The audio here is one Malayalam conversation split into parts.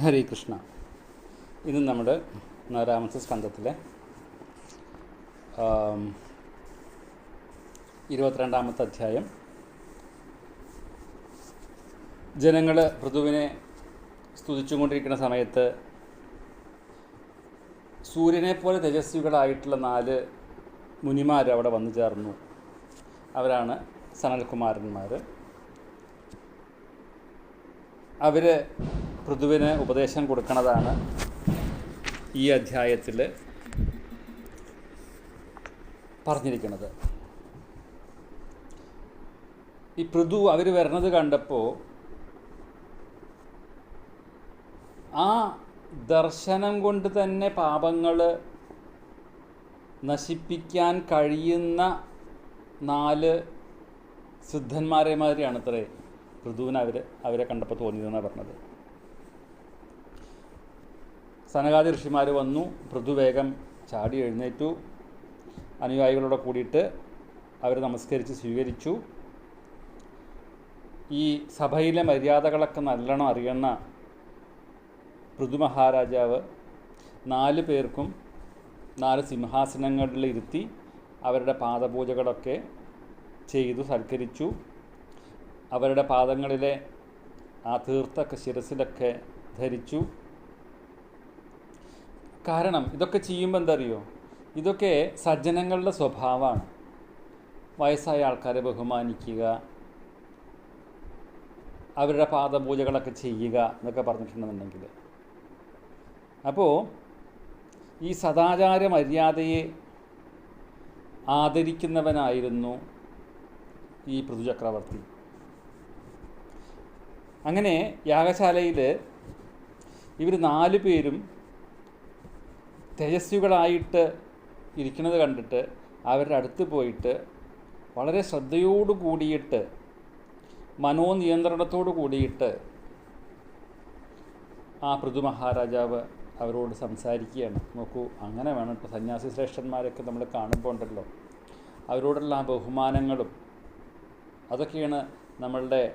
ഹരേ കൃഷ്ണ. ഇന്ന് നമ്മുടെ നാലാമത്തെ സ്കന്ധത്തിലെ ഇരുപത്തിരണ്ടാമത്തെ അധ്യായം. ജനങ്ങൾ പൃഥുവിനെ സ്തുതിച്ചുകൊണ്ടിരിക്കുന്ന സമയത്ത് സൂര്യനെ പോലെ തേജസ്വികളായിട്ടുള്ള നാല് മുനിമാർ അവിടെ വന്നു ചേർന്നു. അവരാണ് സനൽകുമാരന്മാർ അവർ പൃഥുവിന് ഉപദേശം കൊടുക്കുന്നതാണ് ഈ അധ്യായത്തിൽ പറഞ്ഞിരിക്കുന്നത്. ഈ പൃഥു അവർ വരുന്നത് കണ്ടപ്പോൾ ആ ദർശനം കൊണ്ട് തന്നെ പാപങ്ങൾ നശിപ്പിക്കാൻ കഴിയുന്ന നാല് സിദ്ധന്മാരെ മാതിരിയാണ് അത്രേ പൃഥുവിന് അവർ അവരെ കണ്ടപ്പോൾ തോന്നിയതെന്നാണ് പറഞ്ഞത്. സനകാദി ഋഷിമാർ വന്നു പൃഥുവേഗം ചാടി എഴുന്നേറ്റു. അനുയായികളോട് കൂടിയിട്ട് അവർ നമസ്കരിച്ച് സ്വീകരിച്ചു. ഈ സഭയിലെ മര്യാദകളൊക്കെ നല്ലോണം അറിയുന്ന പൃഥു മഹാരാജാവ് നാല് പേർക്കും നാല് സിംഹാസനങ്ങളിൽ ഇരുത്തി അവരുടെ പാദപൂജകളൊക്കെ ചെയ്തു സൽക്കരിച്ചു. അവരുടെ പാദങ്ങളിലെ ആ തീർത്തൊക്കെ ശിരസിലൊക്കെ ധരിച്ചു. കാരണം ഇതൊക്കെ ചെയ്യുമ്പോൾ എന്താ അറിയോ ഇതൊക്കെ സജ്ജനങ്ങളുടെ സ്വഭാവമാണ്. വയസ്സായ ആൾക്കാരെ ബഹുമാനിക്കുക അവരുടെ പാദപൂജകളൊക്കെ ചെയ്യുക എന്നൊക്കെ പറഞ്ഞിട്ടുണ്ടെന്നുണ്ടെങ്കിൽ. അപ്പോൾ ഈ സദാചാര മര്യാദയെ ആദരിക്കുന്നവനായിരുന്നു ഈ പൃഥുചക്രവർത്തി. അങ്ങനെ യാഗശാലയിൽ ഇവർ നാല് പേരും തേജസ്വികളായിട്ട് ഇരിക്കുന്നത് കണ്ടിട്ട് അവരുടെ അടുത്ത് പോയിട്ട് വളരെ ശ്രദ്ധയോടു കൂടിയിട്ട് മനോനിയന്ത്രണത്തോടു കൂടിയിട്ട് ആ പൃഥു മഹാരാജാവ് അവരോട് സംസാരിക്കുകയാണ്. നോക്കൂ അങ്ങനെ വേണം ഇപ്പോൾ സന്യാസി ശ്രേഷ്ഠന്മാരൊക്കെ നമ്മൾ കാണുമ്പോൾ ഉണ്ടല്ലോ. അവരോടുള്ള ആ ബഹുമാനങ്ങളും അതൊക്കെയാണ് നമ്മളുടെ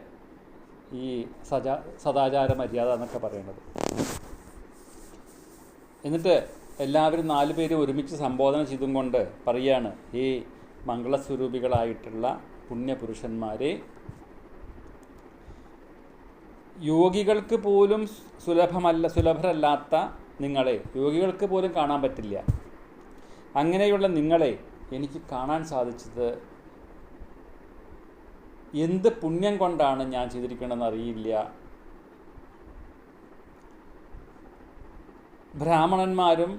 ഈ സജാ സദാചാര മര്യാദ എന്നൊക്കെ പറയുന്നത്. എന്നിട്ട് എല്ലാവരും നാല് പേര് ഒരുമിച്ച് സംബോധന ചെയ്തും കൊണ്ട് പറയാണ് ഈ മംഗളസ്വരൂപികളായിട്ടുള്ള പുണ്യപുരുഷന്മാരെ യോഗികൾക്ക് പോലും സുലഭമല്ല സുലഭരല്ലാത്ത നിങ്ങളെ യോഗികൾക്ക് പോലും കാണാൻ പറ്റില്ല. അങ്ങനെയുള്ള നിങ്ങളെ എനിക്ക് കാണാൻ സാധിച്ചത് എന്ത് പുണ്യം കൊണ്ടാണ് ഞാൻ ചെയ്തിരിക്കണമെന്ന് അറിയില്ല. ബ്രാഹ്മണന്മാരും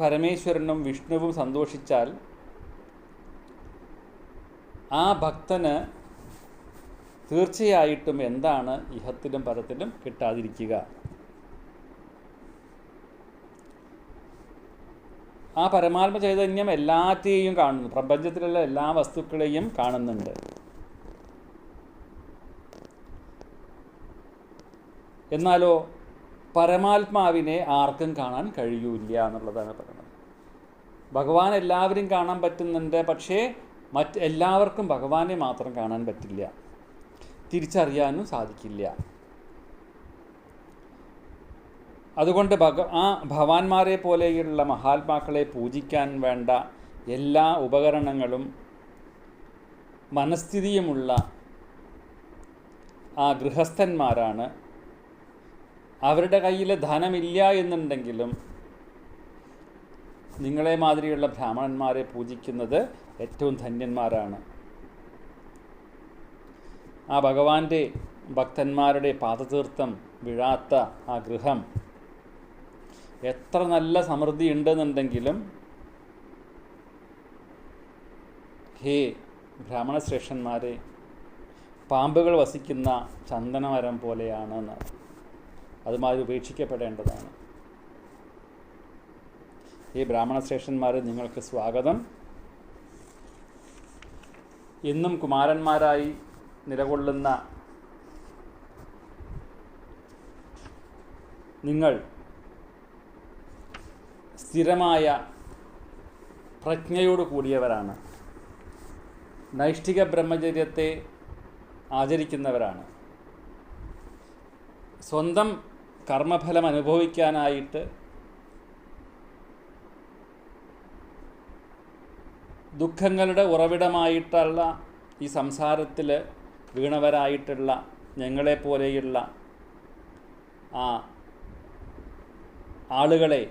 പരമേശ്വരനും വിഷ്ണുവും സന്തോഷിച്ചാൽ ആ ഭക്തന് തീർച്ചയായിട്ടും എന്താണ് ഇഹത്തിലും പരത്തിലും കിട്ടാതിരിക്കുക. ആ പരമാത്മ ചൈതന്യം എല്ലാത്തെയും കാണുന്നു. പ്രപഞ്ചത്തിലുള്ള എല്ലാ വസ്തുക്കളെയും കാണുന്നുണ്ട്. എന്നാലോ പരമാത്മാവിനെ ആർക്കും കാണാൻ കഴിയൂല എന്നുള്ളതാണ് പറയുന്നത്. ഭഗവാൻ എല്ലാവരും കാണാൻ പറ്റുന്നുണ്ട് പക്ഷേ മറ്റ് എല്ലാവർക്കും ഭഗവാനെ മാത്രം കാണാൻ പറ്റില്ല. തിരിച്ചറിയാനും സാധിക്കില്ല. അതുകൊണ്ട് ഭഗ ആ ഭവാന്മാരെ പോലെയുള്ള മഹാത്മാക്കളെ പൂജിക്കാൻ വേണ്ട എല്ലാ ഉപകരണങ്ങളും മനസ്ഥിതിയുമുള്ള ആ ഗൃഹസ്ഥന്മാരാണ് അവരുടെ കയ്യിൽ ധനമില്ല എന്നുണ്ടെങ്കിലും നിങ്ങളെ മാതിരിയുള്ള ബ്രാഹ്മണന്മാരെ പൂജിക്കുന്നത് ഏറ്റവും ധന്യന്മാരാണ്. ആ ഭഗവാന്റെ ഭക്തന്മാരുടെ പാദതീർത്ഥം വീഴാത്ത ആ ഗൃഹം എത്ര നല്ല സമൃദ്ധി ഉണ്ടെന്നുണ്ടെങ്കിലും ഹേ ബ്രാഹ്മണശ്രേഷ്ഠന്മാരെ പാമ്പുകൾ വസിക്കുന്ന ചന്ദനമരം പോലെയാണ് എന്നാണ് അതുമാതിരി ഉപേക്ഷിക്കപ്പെടേണ്ടതാണ്. ഈ ബ്രാഹ്മണ ശ്രേഷ്ഠന്മാർ നിങ്ങൾക്ക് സ്വാഗതം. ഇന്നും കുമാരന്മാരായി നിലകൊള്ളുന്ന നിങ്ങൾ സ്ഥിരമായ പ്രജ്ഞയോട് കൂടിയവരാണ്. നൈഷ്ഠിക ബ്രഹ്മചര്യത്തെ ആചരിക്കുന്നവരാണ്. സ്വന്തം കർമ്മഫലം അനുഭവിക്കാനായിട്ട് ദുഃഖങ്ങളുടെ ഉറവിടമായിട്ടുള്ള ഈ സംസാരത്തിൽ വീണവരായിട്ടുള്ള ഞങ്ങളെപ്പോലെയുള്ള ആ ആളുകളെ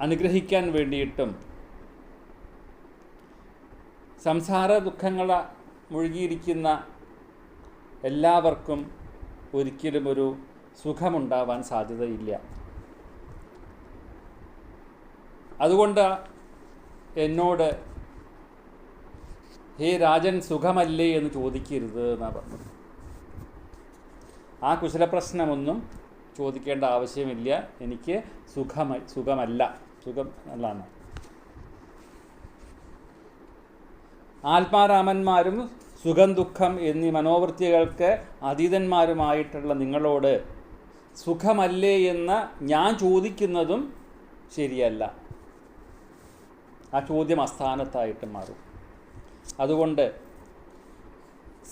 അനുഗ്രഹിക്കാൻ വേണ്ടിയിട്ടും സംസാര ദുഃഖങ്ങളെ മുഴുകിയിരിക്കുന്ന എല്ലാവർക്കും ഒരിക്കലും ഒരു സുഖമുണ്ടാവാൻ സാധ്യതയില്ല. അതുകൊണ്ട് എന്നോട് ഹേ രാജൻ സുഖമല്ലേ? എന്ന് ചോദിക്കരുത് എന്നാണ് പറഞ്ഞത്. ആ കുശലപ്രശ്നമൊന്നും ചോദിക്കേണ്ട ആവശ്യമില്ല. എനിക്ക് സുഖമ സുഖമല്ല. സുഖം അല്ലാന്ന്. ആത്മാരാമന്മാരും സുഖം ദുഃഖം എന്നീ മനോവൃത്തികൾക്ക് അതീതന്മാരുമായിട്ടുള്ള നിങ്ങളോട് സുഖമല്ലേ എന്ന് ഞാൻ ചോദിക്കുന്നതും ശരിയല്ല. ആ ചോദ്യം അസ്ഥാനത്തായിട്ട് മാറും. അതുകൊണ്ട്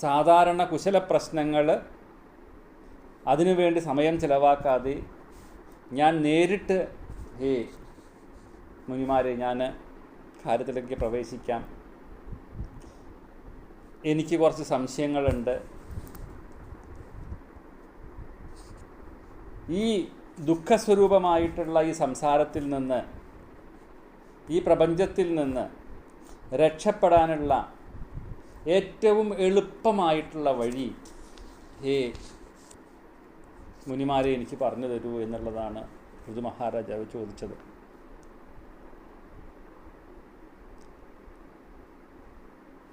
സാധാരണ കുശല പ്രശ്നങ്ങൾ അതിനുവേണ്ടി സമയം ചിലവാക്കാതെ ഞാൻ നേരിട്ട് ഹേ മുനിമാരെ ഞാൻ കാര്യത്തിലേക്ക് പ്രവേശിക്കാം. എനിക്ക് കുറച്ച് സംശയങ്ങളുണ്ട്. ഈ ദുഃഖസ്വരൂപമായിട്ടുള്ള ഈ സംസാരത്തിൽ നിന്ന് ഈ പ്രപഞ്ചത്തിൽ നിന്ന് രക്ഷപ്പെടാനുള്ള ഏറ്റവും എളുപ്പമായിട്ടുള്ള വഴി ഹേ മുനിമാരെ എനിക്ക് പറഞ്ഞു തരൂ എന്നുള്ളതാണ് ഋതു മഹാരാജാവ് ചോദിച്ചത്.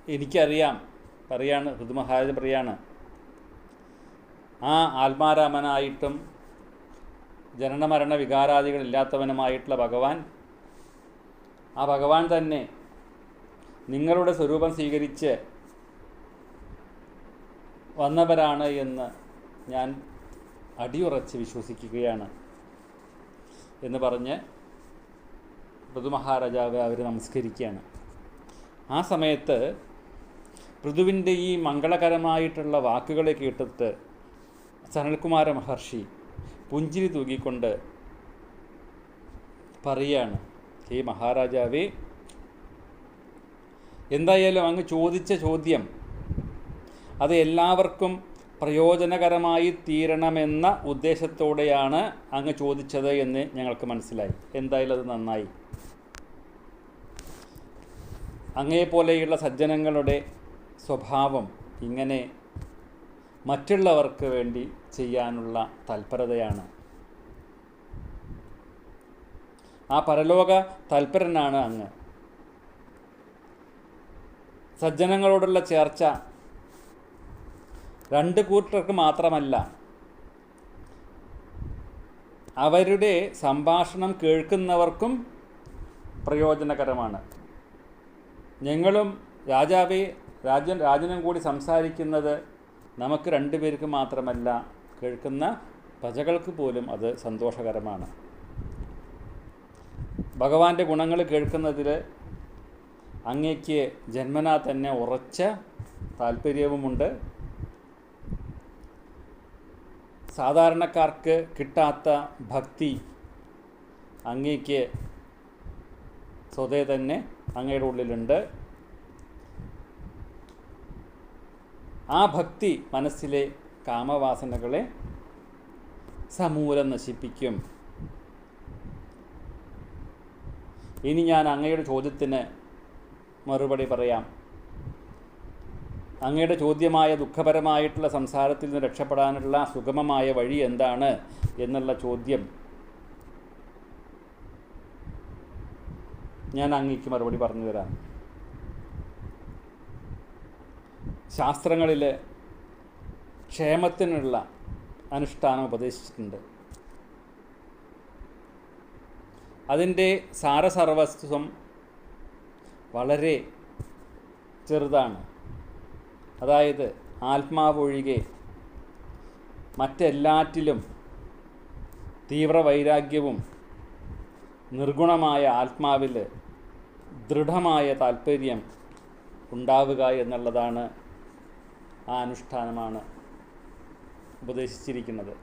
എനിക്കറിയാം പറയാണ് ഋതു മഹാരാജ പറയാണ്. ആ ആത്മാരാമനായിട്ടും ജനനമരണ വികാരാദികളില്ലാത്തവനുമായിട്ടുള്ള ഭഗവാൻ ആ ഭഗവാൻ തന്നെ നിങ്ങളുടെ സ്വരൂപം സ്വീകരിച്ച് വന്നവരാണ് എന്ന് ഞാൻ അടിയുറച്ച് വിശ്വസിക്കുകയാണ് എന്ന് പറഞ്ഞ് ഋതുമഹാരാജാവ് അവർ നമസ്കരിക്കുകയാണ്. ആ സമയത്ത് പൃഥുവിന്റെ ഈ മംഗളകരമായിട്ടുള്ള വാക്കുകളെ കേട്ടിട്ട് സനൽകുമാര മഹർഷി പുഞ്ചിരി തൂക്കിക്കൊണ്ട് പറയാണ് ഹേ മഹാരാജാവേ എന്തായാലും അങ്ങ് ചോദിച്ച ചോദ്യം അത് എല്ലാവർക്കും പ്രയോജനകരമായി തീരണമെന്ന ഉദ്ദേശത്തോടെയാണ് അങ്ങ് ചോദിച്ചത് എന്ന് ഞങ്ങൾക്ക് മനസ്സിലായി. എന്തായാലും അത് നന്നായി. അങ്ങയെപ്പോലെയുള്ള സജ്ജനങ്ങളുടെ സ്വഭാവം ഇങ്ങനെ മറ്റുള്ളവർക്ക് വേണ്ടി ചെയ്യാനുള്ള തൽപരതയാണ്. ആ പരലോക തൽപരനാണ് അങ്ങ്. സജ്ജനങ്ങളോടുള്ള ചേർച്ച രണ്ട് കൂട്ടർക്ക് മാത്രമല്ല അവരുടെ സംഭാഷണം കേൾക്കുന്നവർക്കും പ്രയോജനകരമാണ്. ഞങ്ങളും രാജാവെ രാജൻ രാജനും കൂടി സംസാരിക്കുന്നത് നമുക്ക് രണ്ടുപേർക്ക് മാത്രമല്ല കേൾക്കുന്ന പ്രജകൾക്ക് പോലും അത് സന്തോഷകരമാണ്. ഭഗവാന്റെ ഗുണങ്ങൾ കേൾക്കുന്നതിൽ അങ്ങയ്ക്ക് ജന്മനാ തന്നെ ഉറച്ച താല്പര്യവുമുണ്ട്. സാധാരണക്കാർക്ക് കിട്ടാത്ത ഭക്തി അങ്ങയ്ക്ക് സ്വതേ തന്നെ അങ്ങയുടെ ഉള്ളിലുണ്ട്. ആ ഭക്തി മനസ്സിലെ കാമവാസനകളെ സമൂലം നശിപ്പിക്കും. ഇനി ഞാൻ അങ്ങയുടെ ചോദ്യത്തിന് മറുപടി പറയാം. അങ്ങയുടെ ചോദ്യമായ ദുഃഖപരമായിട്ടുള്ള സംസാരത്തിൽ നിന്ന് രക്ഷപ്പെടാനുള്ള സുഗമമായ വഴി എന്താണ് എന്നുള്ള ചോദ്യം ഞാൻ അങ്ങേക്ക് മറുപടി പറഞ്ഞു തരാം. ശാസ്ത്രങ്ങളിൽ ക്ഷേമത്തിനുള്ള അനുഷ്ഠാനം ഉപദേശിച്ചിട്ടുണ്ട്. അതിന്റെ സാരസർവസ്വം വളരെ ചെറുതാണ്. അതായത് ആത്മാവൊഴികെ മറ്റെല്ലാറ്റിലും തീവ്രവൈരാഗ്യവും നിർഗുണമായ ആത്മാവിൽ ദൃഢമായ താല്പര്യം ഉണ്ടാവുക എന്നുള്ളതാണ് ആ അനുഷ്ഠാനമാണ് ഉപദേശിച്ചിരിക്കുന്നത്.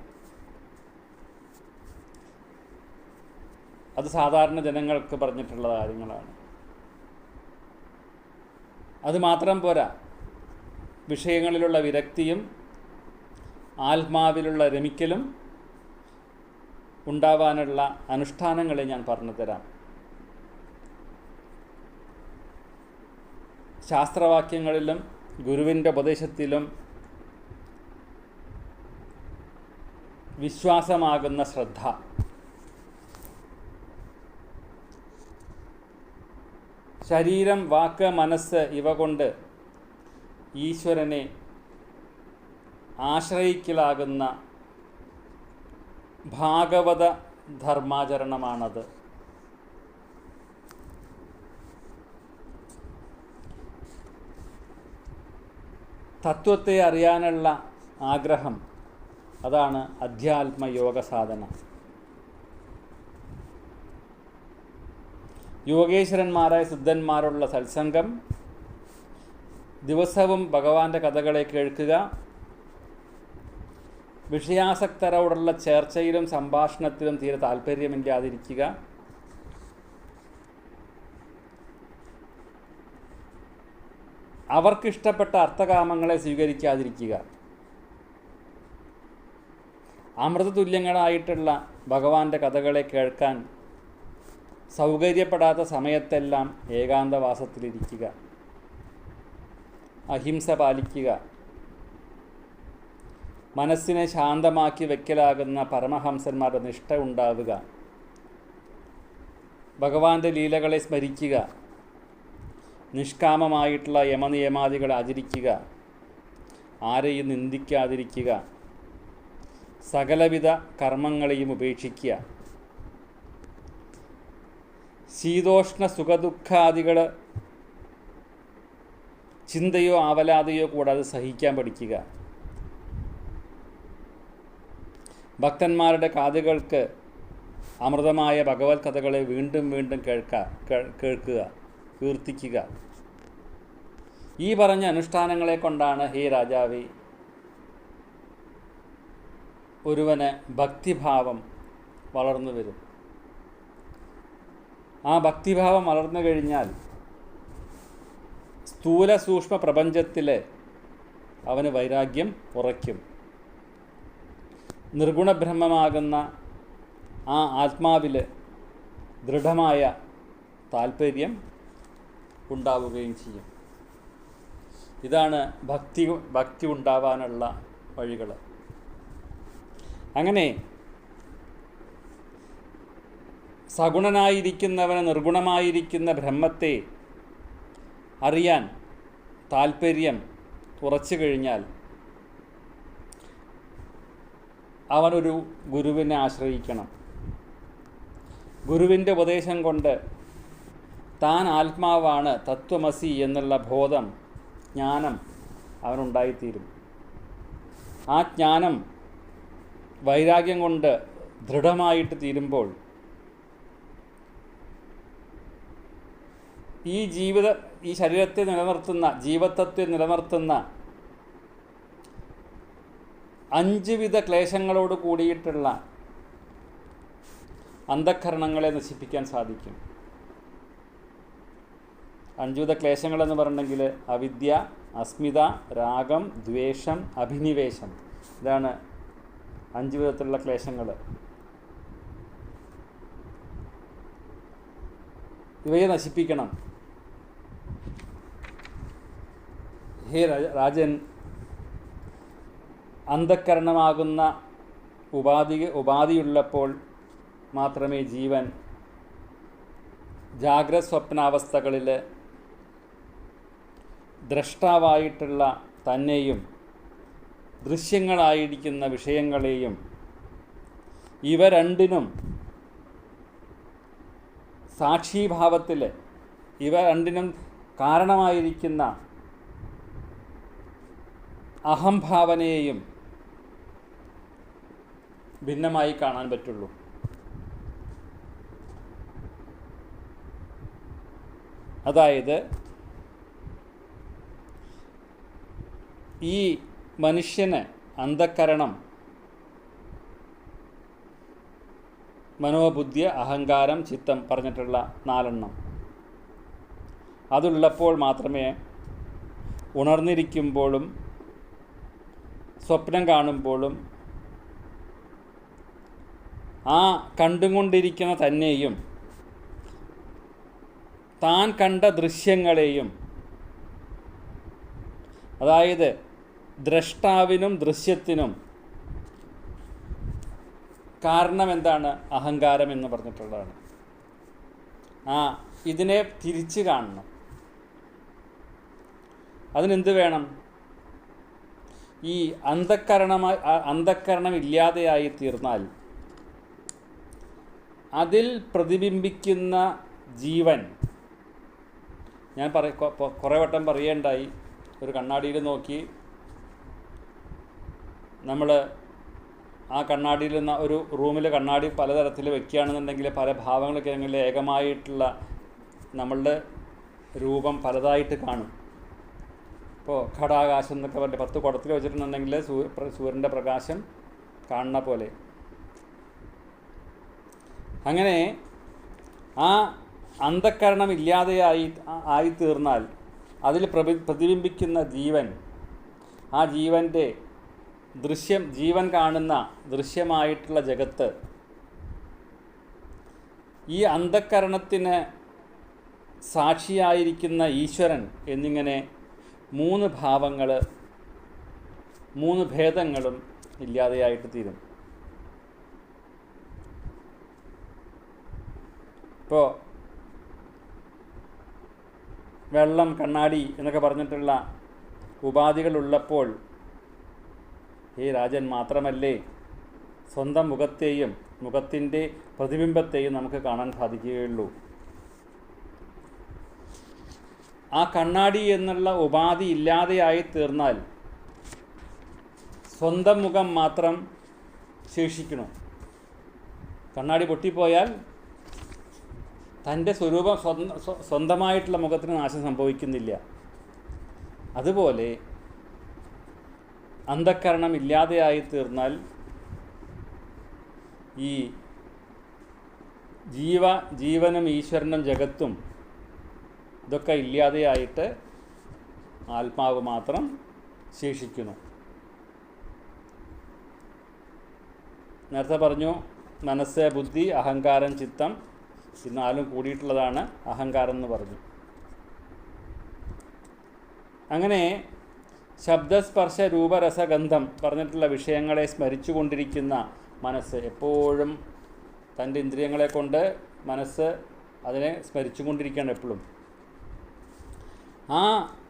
അത് സാധാരണ ജനങ്ങൾക്ക് പറഞ്ഞിട്ടുള്ള കാര്യങ്ങളാണ്. അത് മാത്രം പോരാ. വിഷയങ്ങളിലുള്ള വിരക്തിയും ആത്മാവിലുള്ള രമിക്കലും ഉണ്ടാവാനുള്ള അനുഷ്ഠാനങ്ങളെ ഞാൻ പറഞ്ഞുതരാം ശാസ്ത്രവാക്യങ്ങളിലും ഗുരുവിന്റെ ഉപദേശത്തിലും വിശ്വാസമാകുന്ന ശ്രദ്ധ. ശരീരം വാക്ക് മനസ്സ് ഇവ കൊണ്ട് ഈശ്വരനെ ആശ്രയിക്കലാകുന്ന ഭാഗവത ധർമാചരണമാണത്. തത്വത്തെ അറിയാനുള്ള ആഗ്രഹം. അതാണ് അധ്യാത്മയോഗ സാധന. യോഗേശ്വരന്മാരായ സിദ്ധന്മാരുള്ള സത്സംഗം. ദിവസവും ഭഗവാന്റെ കഥകളെ കേൾക്കുക. വിഷയാസക്തരോടുള്ള ചർച്ചയിലും സംഭാഷണത്തിലും തീരെ താല്പര്യമില്ലാതിരിക്കുക. അവർക്കിഷ്ടപ്പെട്ട അർത്ഥകാമങ്ങളെ സ്വീകരിക്കാതിരിക്കുക. അമൃതതുല്യങ്ങളായിട്ടുള്ള ഭഗവാന്റെ കഥകളെ കേൾക്കാൻ സൗകര്യപ്പെടാത്ത സമയത്തെല്ലാം ഏകാന്തവാസത്തിലിരിക്കുക. അഹിംസ പാലിക്കുക. മനസ്സിനെ ശാന്തമാക്കി വെക്കലാകുന്ന പരമഹംസന്മാരുടെ നിഷ്ഠ ഉണ്ടാവുക. ഭഗവാന്റെ ലീലകളെ സ്മരിക്കുക. നിഷ്കാമമായിട്ടുള്ള യമനിയമാദികളെ ആചരിക്കുക. ആരെയും നിന്ദിക്കാതിരിക്കുക. സകലവിധ കർമ്മങ്ങളെയും ഉപേക്ഷിക്കുക. ശീതോഷ്ണ സുഖദുഃഖാദികൾ ചിന്തയോ ആവലാതെയോ കൂടാതെ സഹിക്കാൻ പഠിക്കുക. ഭക്തന്മാരുടെ കാതുകൾക്ക് അമൃതമായ ഭഗവത് കഥകളെ വീണ്ടും വീണ്ടും കേൾക്കുക. കീർത്തിക്കുക. ഈ പറഞ്ഞ അനുഷ്ഠാനങ്ങളെ കൊണ്ടാണ് ഹേ രാജാവി ഒരുവന് ഭക്തിഭാവം വളർന്നു വരും. ആ ഭക്തിഭാവം വളർന്നു കഴിഞ്ഞാൽ സ്ഥൂല സൂക്ഷ്മ പ്രപഞ്ചത്തിലെ അവന് വൈരാഗ്യം ഉറയ്ക്കും നിർഗുണബ്രഹ്മമാകുന്ന ആ ആത്മാവിൽ ദൃഢമായ താല്പര്യം ഉണ്ടാവുകയും ചെയ്യും. ഇതാണ് ഭക്തി ഭക്തി ഉണ്ടാവാനുള്ള വഴികൾ അങ്ങനെ സഗുണനായിരിക്കുന്നവന് നിർഗുണമായിരിക്കുന്ന ബ്രഹ്മത്തെ അറിയാൻ താൽപ്പര്യം ഉറച്ചു കഴിഞ്ഞാൽ അവനൊരു ഗുരുവിനെ ആശ്രയിക്കണം. ഗുരുവിന്റെ ഉപദേശം കൊണ്ട് താൻ ആത്മാവാണ് തത്വമസി എന്നുള്ള ബോധം ജ്ഞാനം അവനുണ്ടായിത്തീരും. ആ ജ്ഞാനം വൈരാഗ്യം കൊണ്ട് ദൃഢമായിട്ട് തീരുമ്പോൾ ഈ ജീവിത ഈ ശരീരത്തെ നിലനിർത്തുന്ന ജീവത്വത്തെ നിലനിർത്തുന്ന അഞ്ച് വിധ ക്ലേശങ്ങളോട് കൂടിയിട്ടുള്ള അന്ധക്കരണങ്ങളെ നശിപ്പിക്കാൻ സാധിക്കും. അഞ്ചുവിധ ക്ലേശങ്ങളെന്ന് പറഞ്ഞെങ്കിൽ അവിദ്യ അസ്മിത രാഗം ദ്വേഷം അഭിനിവേശം. ഇതാണ് അഞ്ച് വിധത്തിലുള്ള ക്ലേശങ്ങൾ. ഇവയെ നശിപ്പിക്കണം. ഹേ രാജൻ അന്ധക്കരണമാകുന്ന ഉപാധി ഉപാധിയുള്ളപ്പോൾ മാത്രമേ ജീവൻ ജാഗ്രത സ്വപ്നാവസ്ഥകളിൽ ദ്രഷ്ടാവായിട്ടുള്ള തന്നെയും ദൃശ്യങ്ങളായിരിക്കുന്ന വിഷയങ്ങളെയും ഇവ രണ്ടിനും സാക്ഷീഭാവത്തിൽ ഇവ രണ്ടിനും കാരണമായിരിക്കുന്ന അഹംഭാവനയെയും ഭിന്നമായി കാണാൻ പറ്റുള്ളൂ. അതായത് ഈ മനുഷ്യന് അന്ധക്കരണം മനോബുദ്ധിയ അഹങ്കാരം ചിത്തം പറഞ്ഞിട്ടുള്ള നാലെണ്ണം. അതുള്ളപ്പോൾ മാത്രമേ ഉണർന്നിരിക്കുമ്പോഴും സ്വപ്നം കാണുമ്പോഴും ആ കണ്ടുകൊണ്ടിരിക്കുന്ന തന്നെയും താൻ കണ്ട ദൃശ്യങ്ങളെയും അതായത് ദ്രഷ്ടാവിനും ദൃശ്യത്തിനും കാരണം എന്താണ്? അഹങ്കാരം എന്ന് പറഞ്ഞിട്ടുള്ളതാണ്. ആ ഇതിനെ തിരിച്ച് കാണണം. അതിനെന്ത് വേണം? ഈ അന്ധക്കരണമായി അന്ധക്കരണം ഇല്ലാതെയായി തീർന്നാൽ അതിൽ പ്രതിബിംബിക്കുന്ന ജീവൻ ഞാൻ പറ കുറേ വട്ടം പറയേണ്ടായി. ഒരു കണ്ണാടിയിൽ നോക്കി നമ്മൾ ആ കണ്ണാടിയിൽ നിന്ന് ഒരു റൂമിൽ കണ്ണാടി പലതരത്തിൽ വെക്കുകയാണെന്നുണ്ടെങ്കിൽ പല ഭാവങ്ങളൊക്കെ ഏകമായിട്ടുള്ള നമ്മളുടെ രൂപം പലതായിട്ട് കാണും. ഇപ്പോൾ ഘടാകാശം എന്നൊക്കെ പറഞ്ഞ് പത്ത് കുടത്തിൽ വെച്ചിട്ടുണ്ടെങ്കിൽ സൂര്യന്റെ പ്രകാശം കാണുന്ന പോലെ. അങ്ങനെ ആ അന്ധക്കരണം ഇല്ലാതെയായി ആയി തീർന്നാൽ അതിൽ പ്രതി പ്രതിബിംബിക്കുന്ന ജീവൻ ആ ജീവന്റെ ദൃശ്യം ജീവൻ കാണുന്ന ദൃശ്യമായിട്ടുള്ള ജഗത്ത്. ഈ അന്ധക്കരണത്തിന് സാക്ഷിയായിരിക്കുന്ന ഈശ്വരൻ എന്നിങ്ങനെ മൂന്ന് ഭാവങ്ങൾ മൂന്ന് ഭേദങ്ങളും ഇല്ലാതെയായിട്ട് തീരും. ഇപ്പോൾ വെള്ളം കണ്ണാടി എന്നൊക്കെ പറഞ്ഞിട്ടുള്ള ഉപാധികളുള്ളപ്പോൾ ഈ രാജൻ മാത്രമല്ലേ സ്വന്തം മുഖത്തെയും മുഖത്തിന്റെ പ്രതിബിംബത്തെയും നമുക്ക് കാണാൻ സാധിക്കുകയുള്ളൂ. ആ കണ്ണാടി എന്നുള്ള ഉപാധി ഇല്ലാതെയായി തീർന്നാൽ സ്വന്തം മുഖം മാത്രം ശേഷിക്കണം. കണ്ണാടി പൊട്ടിപ്പോയാൽ തന്റെ സ്വരൂപം സ്വന്തം സ്വന്തമായിട്ടുള്ള മുഖത്തിന് നാശം സംഭവിക്കുന്നില്ല. അതുപോലെ അന്ധക്കരണം ഇല്ലാതെയായി തീർന്നാൽ ഈ ജീവ ജീവനും ഈശ്വരനും ജഗത്തും ഇതൊക്കെ ഇല്ലാതെയായിട്ട് ആത്മാവ് മാത്രം ശേഷിക്കുന്നു. നേരത്തെ പറഞ്ഞു മനസ്സ് ബുദ്ധി അഹങ്കാരം ചിത്തം ഇന്നാലും നാലും കൂടിയിട്ടുള്ളതാണ് അഹങ്കാരം എന്ന് പറഞ്ഞു. അങ്ങനെ ശബ്ദസ്പർശ രൂപരസഗന്ധം പറഞ്ഞിട്ടുള്ള വിഷയങ്ങളെ സ്മരിച്ചു കൊണ്ടിരിക്കുന്ന മനസ്സ് എപ്പോഴും തന്റെ ഇന്ദ്രിയങ്ങളെ കൊണ്ട് മനസ്സ് അതിനെ സ്മരിച്ചു കൊണ്ടിരിക്കുകയാണ് എപ്പോഴും. ആ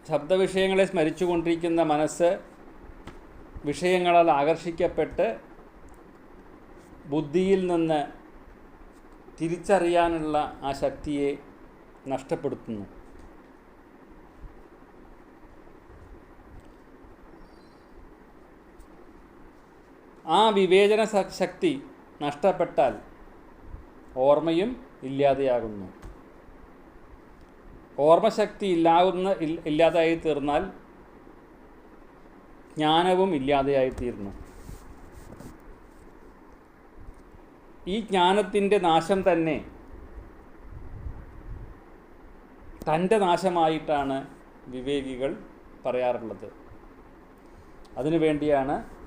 ശബ്ദവിഷയങ്ങളെ സ്മരിച്ചു കൊണ്ടിരിക്കുന്ന മനസ്സ് വിഷയങ്ങളാൽ ആകർഷിക്കപ്പെട്ട് ബുദ്ധിയിൽ നിന്ന് തിരിച്ചറിയാനുള്ള ആ ശക്തിയെ നഷ്ടപ്പെടുത്തുന്നു. ആ വിവേചന ശക്തി നഷ്ടപ്പെട്ടാൽ ഓർമ്മയും ഇല്ലാതെയാകുന്നു. ഓർമ്മശക്തി ഇല്ലാകുന്ന ഇല്ലാതായി തീർന്നാൽ ജ്ഞാനവും ഇല്ലാതെയായി തീർന്നു. ഈ ജ്ഞാനത്തിന്റെ നാശം തന്നെ തന്റെ നാശമായിട്ടാണ് വിവേകികൾ പറയാറുള്ളത്. അതിനു വേണ്ടിയാണ്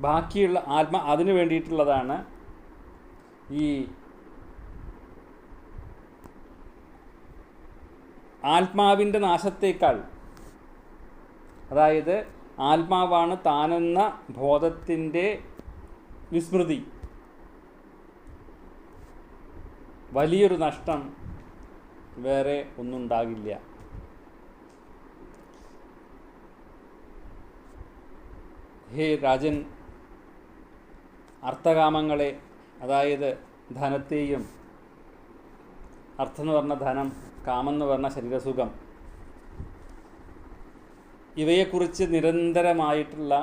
ബാക്കിയുള്ള ആത്മ അതിന് വേണ്ടിയിട്ടുള്ളതാണ് ഈ ആത്മാവിന്റെ നാശത്തേക്കാൾ. അതായത് ആത്മാവാണ് താനെന്ന ബോധത്തിന്റെ വിസ്മൃതി. വലിയൊരു നഷ്ടം വേറെ ഒന്നുണ്ടാകില്ല. ഹേ രാജൻ അർത്ഥകാമങ്ങളെ അതായത് ധനത്തെയും അർത്ഥം എന്ന് പറഞ്ഞ ധനം കാമം എന്ന് പറഞ്ഞ ശരീരസുഖം ഇവയെക്കുറിച്ച് നിരന്തരമായിട്ടുള്ള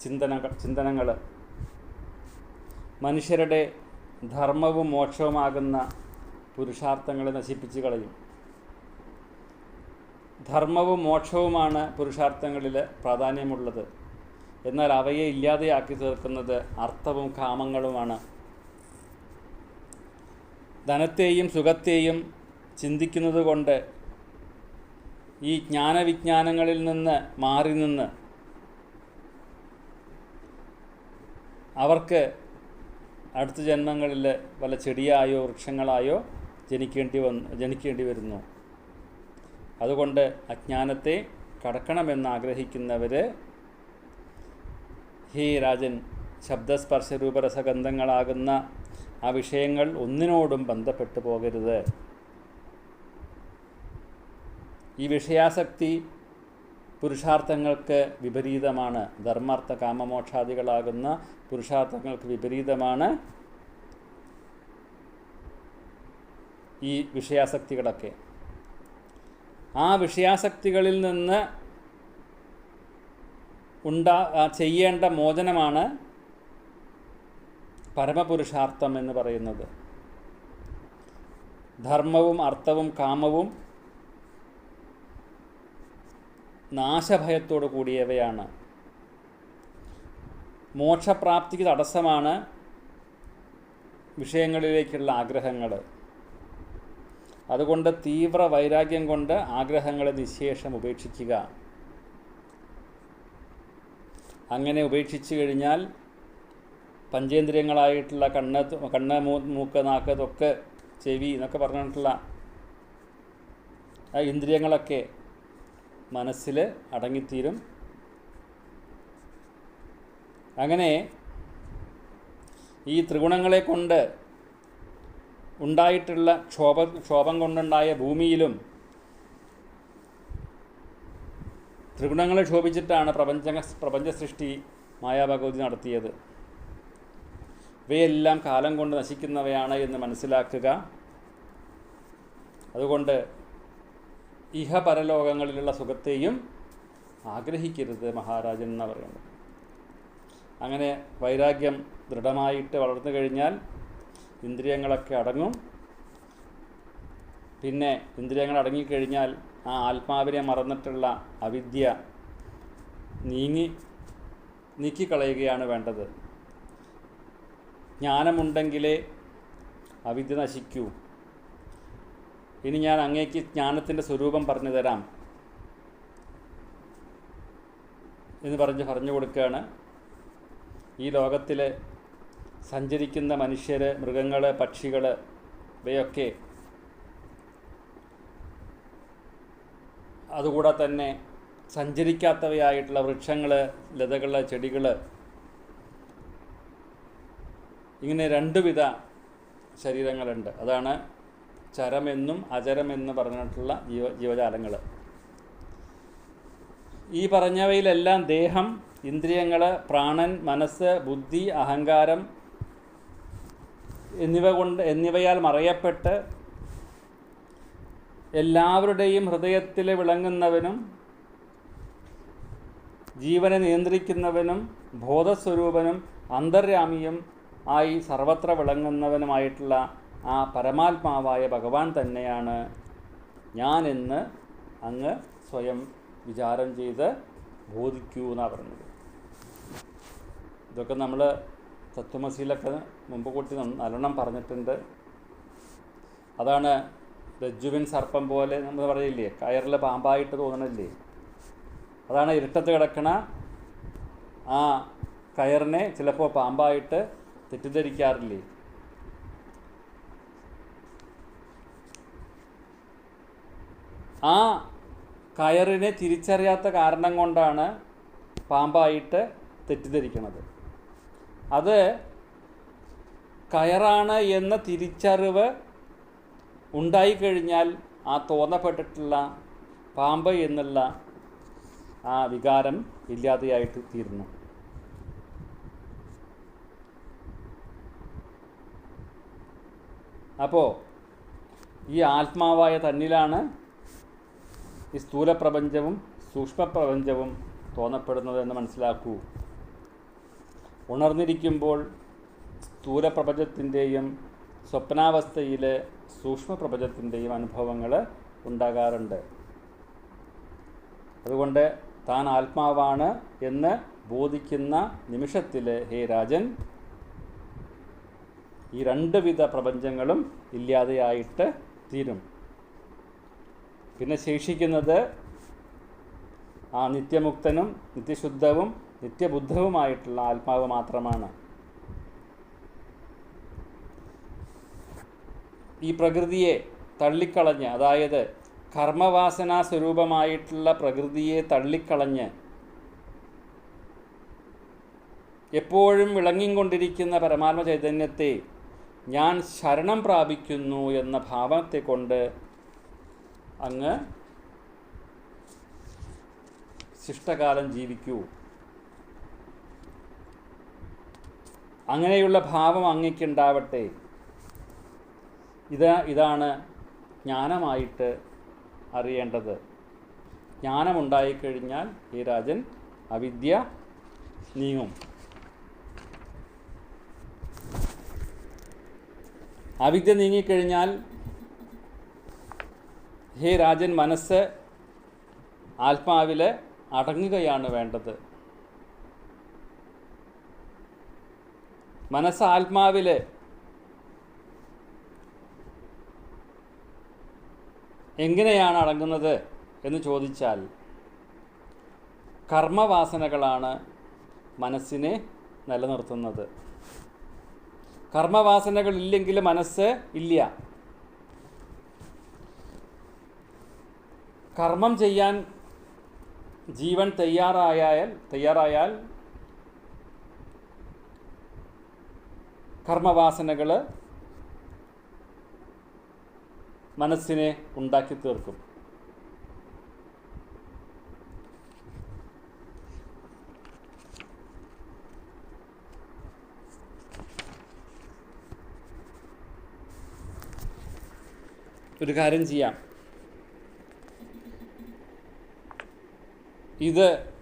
ചിന്തനകൾ ചിന്തനങ്ങൾ മനുഷ്യരുടെ ധർമ്മവും മോക്ഷവുമാകുന്ന പുരുഷാർത്ഥങ്ങളെ നശിപ്പിച്ച് കളയും. ധർമ്മവും മോക്ഷവുമാണ് പുരുഷാർത്ഥങ്ങളിൽ പ്രാധാന്യമുള്ളത്. എന്നാൽ അവയെ ഇല്ലാതെയാക്കി തീർക്കുന്നത് അർത്ഥവും കാമങ്ങളുമാണ്. ധനത്തെയും സുഖത്തെയും ചിന്തിക്കുന്നത് കൊണ്ട് ഈ ജ്ഞാനവിജ്ഞാനങ്ങളിൽ നിന്ന് മാറി നിന്ന് അവർക്ക് അടുത്ത ജന്മങ്ങളിൽ വല്ല ചെടിയായോ വൃക്ഷങ്ങളായോ ജനിക്കേണ്ടി വന്ന് ജനിക്കേണ്ടി വരുന്നു. അതുകൊണ്ട് അജ്ഞാനത്തെ കടക്കണമെന്ന് ആഗ്രഹിക്കുന്നവർ ഹേ രാജൻ ശബ്ദസ്പർശ രൂപരസഗന്ധങ്ങളാകുന്ന ആ വിഷയങ്ങൾ ഒന്നിനോടും ബന്ധപ്പെട്ടു പോകരുത്. ഈ വിഷയാസക്തി പുരുഷാർത്ഥങ്ങൾക്ക് വിപരീതമാണ്. ധർമാർത്ഥ കാമമോക്ഷാദികളാകുന്ന പുരുഷാർത്ഥങ്ങൾക്ക് വിപരീതമാണ് ഈ വിഷയാസക്തികളൊക്കെ. ആ വിഷയാസക്തികളിൽ നിന്ന് ഉണ്ടാ ചെയ്യേണ്ട മോചനമാണ് പരമപുരുഷാർത്ഥം എന്ന് പറയുന്നത്. ധർമ്മവും അർത്ഥവും കാമവും നാശഭയത്തോടു കൂടിയവയാണ്. മോക്ഷപ്രാപ്തിക്ക് തടസ്സമാണ് വിഷയങ്ങളിലേക്കുള്ള ആഗ്രഹങ്ങൾ അതുകൊണ്ട് തീവ്ര വൈരാഗ്യം കൊണ്ട് ആഗ്രഹങ്ങളെ നിശേഷം ഉപേക്ഷിക്കുക. അങ്ങനെ ഉപേക്ഷിച്ചു കഴിഞ്ഞാൽ പഞ്ചേന്ദ്രിയങ്ങളായിട്ടുള്ള കണ്ണ് കണ്ണ് മൂക്ക് നാക്ക് തൊക്ക് ചെവി എന്നൊക്കെ പറഞ്ഞിട്ടുള്ള ആ ഇന്ദ്രിയങ്ങളൊക്കെ മനസ്സിൽ അടങ്ങിത്തീരും. അങ്ങനെ ഈ ത്രിഗുണങ്ങളെ കൊണ്ട് ഉണ്ടായിട്ടുള്ള ക്ഷോഭ ക്ഷോഭം കൊണ്ടുണ്ടായ ഭൂമിയിലും ത്രിഗുണങ്ങളെ ക്ഷോഭിച്ചിട്ടാണ് പ്രപഞ്ച പ്രപഞ്ച സൃഷ്ടി മായാഭഗവതി നടത്തിയത്. ഇവയെല്ലാം കാലം കൊണ്ട് നശിക്കുന്നവയാണ് എന്ന് മനസ്സിലാക്കുക. അതുകൊണ്ട് ഇഹ പരലോകങ്ങളിലുള്ള സുഖത്തെയും ആഗ്രഹിക്കരുത് മഹാരാജൻ എന്ന് പറയുന്നത്. അങ്ങനെ വൈരാഗ്യം ദൃഢമായിട്ട് വളർന്നു കഴിഞ്ഞാൽ ഇന്ദ്രിയങ്ങളൊക്കെ അടങ്ങും. പിന്നെ ഇന്ദ്രിയങ്ങൾ അടങ്ങിക്കഴിഞ്ഞാൽ ആ ആത്മാവിനെ മറന്നിട്ടുള്ള അവിദ്യ നീങ്ങി നീക്കിക്കളയുകയാണ് വേണ്ടത്. ജ്ഞാനമുണ്ടെങ്കിലേ അവിദ്യ നശിക്കൂ. ഇനി ഞാൻ അങ്ങേക്ക് ജ്ഞാനത്തിന്റെ സ്വരൂപം പറഞ്ഞു തരാം എന്ന് പറഞ്ഞ് പറഞ്ഞു കൊടുക്കുകയാണ്. ഈ ലോകത്തിലെ സഞ്ചരിക്കുന്ന മനുഷ്യർ മൃഗങ്ങൾ പക്ഷികൾ ഇവയൊക്കെ അതുകൂടെ തന്നെ സഞ്ചരിക്കാത്തവയായിട്ടുള്ള വൃക്ഷങ്ങൾ ലതകൾ ചെടികൾ ഇങ്ങനെ രണ്ടുവിധ ശരീരങ്ങളുണ്ട്. അതാണ് ചരമെന്നും അചരമെന്ന് പറഞ്ഞിട്ടുള്ള ജീവ ജീവജാലങ്ങൾ ഈ പറഞ്ഞവയിലെല്ലാം ദേഹം ഇന്ദ്രിയങ്ങൾ പ്രാണൻ മനസ്സ് ബുദ്ധി അഹങ്കാരം എന്നിവ കൊണ്ട് എന്നിവയാൽ മറയപ്പെട്ട് എല്ലാവരുടെയും ഹൃദയത്തിൽ വിളങ്ങുന്നവനും ജീവനെ നിയന്ത്രിക്കുന്നവനും ബോധസ്വരൂപനും അന്തര്യാമിയും ആയി സർവത്ര വിളങ്ങുന്നവനുമായിട്ടുള്ള ആ പരമാത്മാവായ ഭഗവാൻ തന്നെയാണ് ഞാൻ ഞാനെന്ന് അങ്ങ് സ്വയം വിചാരം ചെയ്ത് ബോധിക്കൂ എന്നാണ് പറഞ്ഞത്. ഇതൊക്കെ നമ്മൾ തത്വമസിയിലൊക്കെ മുമ്പ് കൂട്ടി നല്ലോണം പറഞ്ഞിട്ടുണ്ട്. അതാണ് രജ്ജുവിൻ സർപ്പം പോലെ നമ്മൾ പറയില്ലേ? കയറിൽ പാമ്പായിട്ട് തോന്നണില്ലേ? അതാണ് ഇരുട്ടത്ത് കിടക്കണ ആ കയറിനെ ചിലപ്പോൾ പാമ്പായിട്ട് തെറ്റിദ്ധരിക്കാറില്ലേ? ആ കയറിനെ തിരിച്ചറിയാത്ത കാരണം കൊണ്ടാണ് പാമ്പായിട്ട് തെറ്റിദ്ധരിക്കുന്നത് അത് കയറാണ് എന്ന തിരിച്ചറിവ് ഉണ്ടായിക്കഴിഞ്ഞാൽ ആ തോന്നപ്പെട്ടിട്ടുള്ള പാമ്പ് എന്നുള്ള ആ വികാരം ഇല്ലാതെയായിട്ട് തീരുന്നു. അപ്പോൾ ഈ ആത്മാവായ തന്നിലാണ് ഈ സ്ഥൂലപ്രപഞ്ചവും സൂക്ഷ്മപ്രപഞ്ചവും തോന്നപ്പെടുന്നത് എന്ന് മനസ്സിലാക്കൂ. ഉണർന്നിരിക്കുമ്പോൾ സ്ഥൂലപ്രപഞ്ചത്തിന്റെയും സ്വപ്നാവസ്ഥയിലെ സൂക്ഷ്മപ്രപഞ്ചത്തിന്റെയും അനുഭവങ്ങൾ ഉണ്ടാകാറുണ്ട്. അതുകൊണ്ട് താൻ ആത്മാവാണ് എന്ന് ബോധിക്കുന്ന നിമിഷത്തിൽ ഹേ രാജൻ ഈ രണ്ട് വിധ പ്രപഞ്ചങ്ങളും ഇല്ലാതെയായിട്ട് തീരും. പിന്നെ ശേഷിക്കുന്നത് ആ നിത്യമുക്തനും നിത്യശുദ്ധവും നിത്യബുദ്ധവുമായിട്ടുള്ള ആത്മാവ് മാത്രമാണ്. ഈ പ്രകൃതിയെ തള്ളിക്കളഞ്ഞ് അതായത് കർമ്മവാസനാ സ്വരൂപമായിട്ടുള്ള പ്രകൃതിയെ തള്ളിക്കളഞ്ഞ് എപ്പോഴും വിളങ്ങിക്കൊണ്ടിരിക്കുന്ന പരമാത്മ ചൈതന്യത്തെ ഞാൻ ശരണം പ്രാപിക്കുന്നു എന്ന ഭാവത്തെ കൊണ്ട് അങ്ങ് ശിഷ്ടകാലം ജീവിക്കൂ. അങ്ങനെയുള്ള ഭാവം അങ്ങയ്ക്കുണ്ടാവട്ടെ. ഇത് ഇതാണ് ജ്ഞാനമായിട്ട് അറിയേണ്ടത്. ജ്ഞാനമുണ്ടായിക്കഴിഞ്ഞാൽ ഈ രാജൻ അവിദ്യ നീങ്ങും. അവിദ്യ നീങ്ങിക്കഴിഞ്ഞാൽ ഹേ രാജൻ മനസ്സ് ആത്മാവിൽ അടങ്ങുകയാണ് വേണ്ടത്. മനസ്സ് ആത്മാവിൽ എങ്ങനെയാണ് അടങ്ങുന്നത് എന്ന് ചോദിച്ചാൽ കർമ്മവാസനകളാണ് മനസ്സിനെ നിലനിർത്തുന്നത്. കർമ്മവാസനകളില്ലെങ്കിൽ മനസ്സ് ഇല്ല. കർമ്മം ചെയ്യാൻ ജീവൻ തയ്യാറായാൽ തയ്യാറായാൽ കർമ്മവാസനകൾ മനസ്സിനെ ഉണ്ടാക്കി തീർക്കും. ഒരു കാര്യം ചെയ്യാം. ഇത്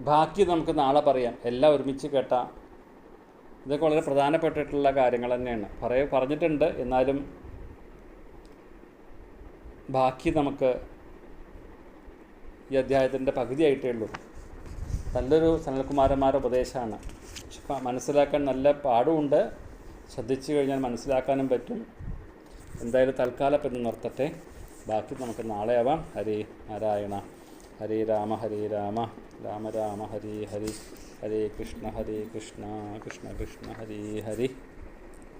ബാക്കി നമുക്ക് നാളെ പറയാം. എല്ലാം ഒരുമിച്ച് കേട്ടാൽ ഇതൊക്കെ വളരെ പ്രധാനപ്പെട്ടിട്ടുള്ള കാര്യങ്ങൾ തന്നെയാണ്. പറയ പറഞ്ഞിട്ടുണ്ട്. എന്നാലും ബാക്കി നമുക്ക് ഈ അധ്യായത്തിന്റെ പകുതിയായിട്ടേ ഉള്ളൂ. നല്ലൊരു സനൽകുമാരന്മാരുടെ ഉപദേശമാണ്. മനസ്സിലാക്കാൻ നല്ല പാടുമുണ്ട്. ശ്രദ്ധിച്ചു കഴിഞ്ഞാൽ മനസ്സിലാക്കാനും പറ്റും. എന്തായാലും തൽക്കാലം ഇപ്പം നിർത്തട്ടെ. ബാക്കി നമുക്ക് നാളെ ആവാം. ഹരേ നാരായണ. ഹരേ രാമ ഹരേ രാമ. രാമ രാമ ഹരേ ഹരി. ഹരേ കൃഷ്ണ ഹരേ കൃഷ്ണ കൃഷ്ണ കൃഷ്ണ ഹരേ ഹരി.